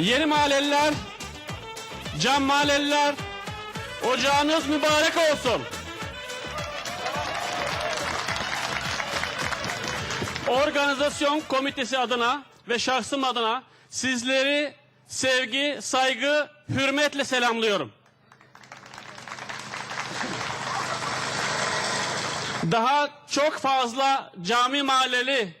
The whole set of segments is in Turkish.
Yeni mahalleliler, cam mahalleliler, ocağınız mübarek olsun. Organizasyon komitesi adına ve şahsım adına sizleri sevgi, saygı, hürmetle selamlıyorum. Daha çok fazla cami mahalleli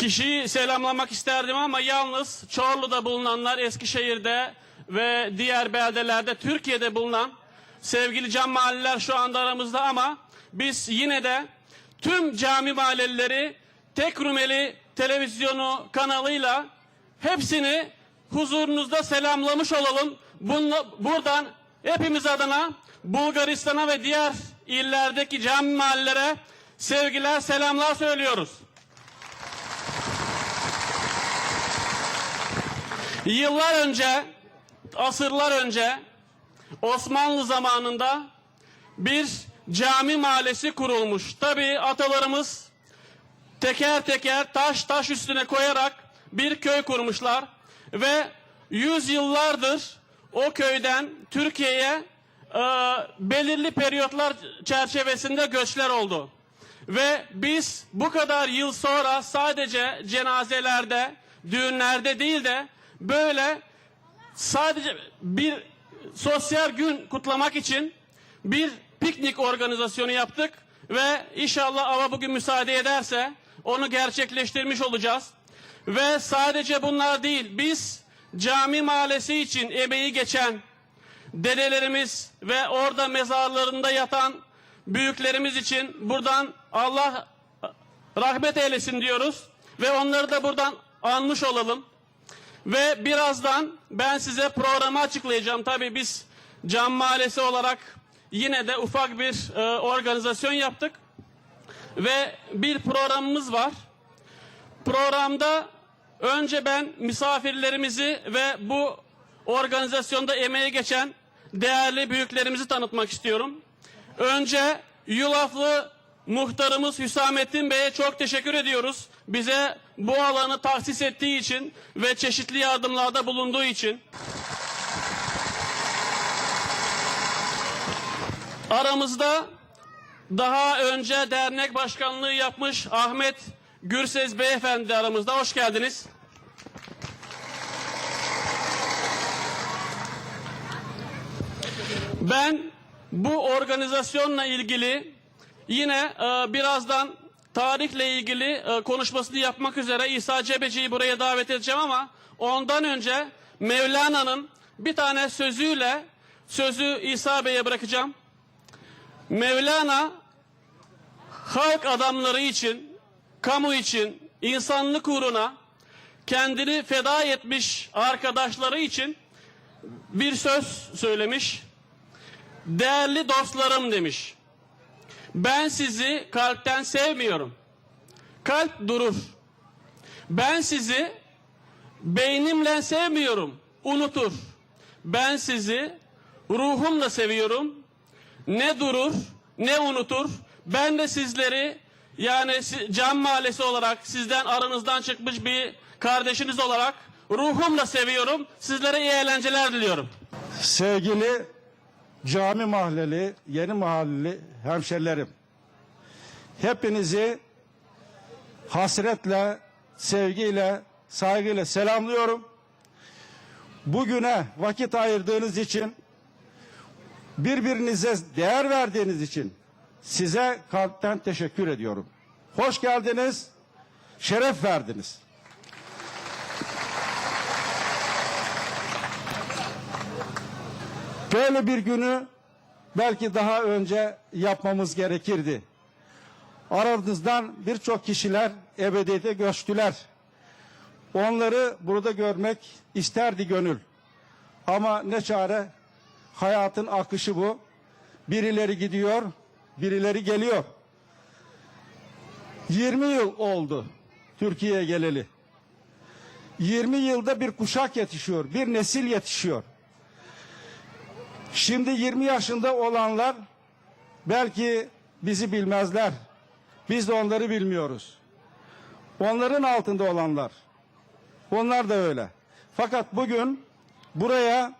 kişiyi selamlamak isterdim ama yalnız Çorlu'da bulunanlar, Eskişehir'de ve diğer beldelerde, Türkiye'de bulunan sevgili cam mahalleler şu anda aramızda ama biz yine de tüm cami mahallelileri tek rumeli televizyonu kanalıyla hepsini huzurunuzda selamlamış olalım. Bunla, buradan hepimiz adına Bulgaristan'a ve diğer illerdeki cami mahallelere sevgiler, selamlar söylüyoruz. Yıllar önce, asırlar önce Osmanlı zamanında bir cami mahallesi kurulmuş. Tabi atalarımız teker teker taş taş üstüne koyarak bir köy kurmuşlar ve yüzyıllardır o köyden Türkiye'ye e, belirli periyotlar çerçevesinde göçler oldu. Ve biz bu kadar yıl sonra sadece cenazelerde, düğünlerde değil de böyle sadece bir sosyal gün kutlamak için bir piknik organizasyonu yaptık ve inşallah hava bugün müsaade ederse onu gerçekleştirmiş olacağız. Ve sadece bunlar değil biz cami mahallesi için emeği geçen dedelerimiz ve orada mezarlarında yatan büyüklerimiz için buradan Allah rahmet eylesin diyoruz ve onları da buradan anmış olalım. Ve birazdan ben size programı açıklayacağım. Tabii biz Cam Mahallesi olarak yine de ufak bir e, organizasyon yaptık. Ve bir programımız var. Programda önce ben misafirlerimizi ve bu organizasyonda emeği geçen değerli büyüklerimizi tanıtmak istiyorum. Önce Yulaflı muhtarımız Hüsamettin Bey'e çok teşekkür ediyoruz. Bize bu alanı tahsis ettiği için ve çeşitli yardımlarda bulunduğu için. Aramızda daha önce dernek başkanlığı yapmış Ahmet Gürses Beyefendi aramızda. Hoş geldiniz. Ben bu organizasyonla ilgili yine e, birazdan tarihle ilgili e, konuşmasını yapmak üzere İsa Cebeci'yi buraya davet edeceğim ama ondan önce Mevlana'nın bir tane sözüyle sözü İsa Bey'e bırakacağım. Mevlana halk adamları için, kamu için, insanlık uğruna kendini feda etmiş arkadaşları için bir söz söylemiş. Değerli dostlarım demiş. Ben sizi kalpten sevmiyorum. Kalp durur. Ben sizi beynimle sevmiyorum. Unutur. Ben sizi ruhumla seviyorum. Ne durur ne unutur. Ben de sizleri yani Cam Mahallesi olarak sizden aranızdan çıkmış bir kardeşiniz olarak ruhumla seviyorum. Sizlere iyi eğlenceler diliyorum. Sevgili cami mahalleli, yeni mahalleli hemşerilerim. Hepinizi hasretle, sevgiyle, saygıyla selamlıyorum. Bugüne vakit ayırdığınız için, birbirinize değer verdiğiniz için size kalpten teşekkür ediyorum. Hoş geldiniz, şeref verdiniz. Böyle bir günü belki daha önce yapmamız gerekirdi. Aranızdan birçok kişiler ebediyete göçtüler. Onları burada görmek isterdi gönül. Ama ne çare hayatın akışı bu. Birileri gidiyor, birileri geliyor. 20 yıl oldu Türkiye'ye geleli. 20 yılda bir kuşak yetişiyor, bir nesil yetişiyor. Şimdi 20 yaşında olanlar belki bizi bilmezler. Biz de onları bilmiyoruz. Onların altında olanlar. Onlar da öyle. Fakat bugün buraya